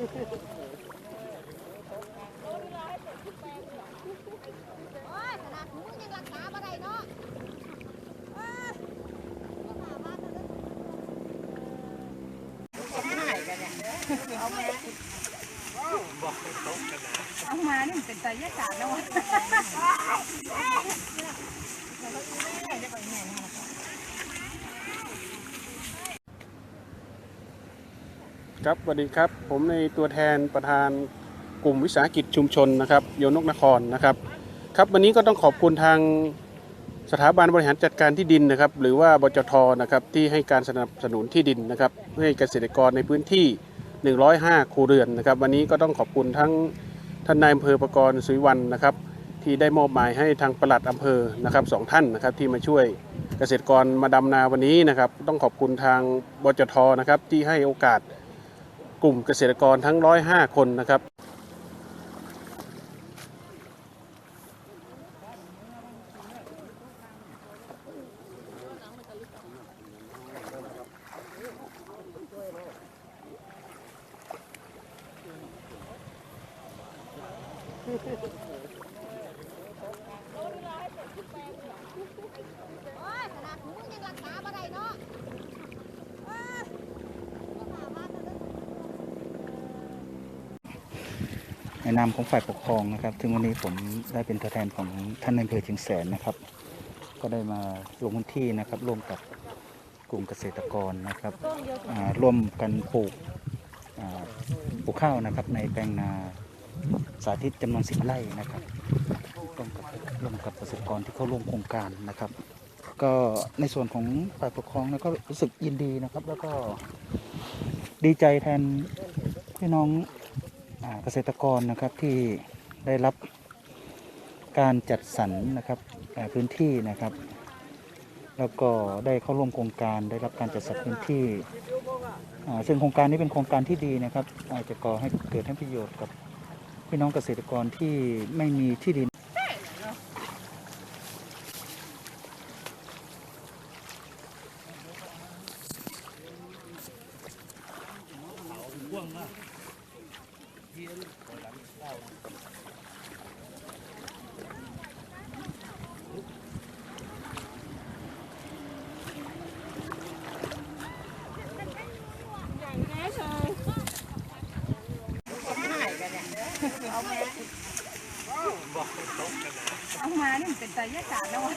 โอ้ยขนาดหนูยังรักษาบ่ได้เนาะเอ้ยบ่มาว่าแต่เด้อเอามานี่มันเป็นไสยศาสตร์แล้ววะ ครับสวัสดีครับ ผมในตัวแทนประธานกลุ่มวิสาหกิจชุมชนนะครับโยนกนครนะครับ ครับวันนี้ก็ต้องขอบคุณทางสถาบันบริหารจัดการที่ดินนะครับ หรือว่าบจทนะครับที่ให้การสนับสนุนที่ดินนะครับให้เกษตรกรในพื้นที่ 105 ครัวเรือนนะครับ วันนี้ก็ต้องขอบคุณทั้งท่านนายอำเภอประกรณ์สุวิวันนะครับ ที่ได้มอบหมายให้ทางปลัดอำเภอนะครับสองท่านนะครับที่มาช่วยเกษตรกรมาดำนาวันนี้นะครับ ต้องขอบคุณทางบจทนะครับที่ให้โอกาส กลุ่มเกษตรกรทั้ง 105 คนนะครับ โอ้ยขนาดหนูยังรักษาบ่ได้เนาะเอ้ยบ่มาว่าแต่เด้อ ในนามของฝ่ายปกครองนะครับซึ่งวันนี้ผมได้เป็นตัวแทนของท่านนายอำเภอเชียงแสนนะครับ ก็ได้มาลงพื้นที่นะครับ ร่วมกับกลุ่มเกษตรกรนะครับร่วมกันปลูกปลูกข้าวนะครับ ในแปลงนาสาธิตจำนวนสิบไร่นะครับร่วมกับร่วมกับเกษตรกรที่เข้าร่วมโครงการนะครับ ก็ในส่วนของฝ่ายปกครองนี่ยก็รู้สึกยินดีนะครับ แล้วก็ดีใจแทนพี่น้อง เกษตรกรนะครับที่ได้รับการจัดสรรนะครับอ่พื้นที่นะครับ แล้วก็ได้เข้าร่วมโครงการได้รับการจัดสรรพื้นที่ซึ่งโครงการนี้เป็นโครงการที่ดีนะครับอาจจะก่อให้เกิดให้ประโยชน์กับพี่น้องเกษตรกรที่ไม่มีที่ดิน เอามานี่มันเป็นไสยศาสตร์แล้ววะ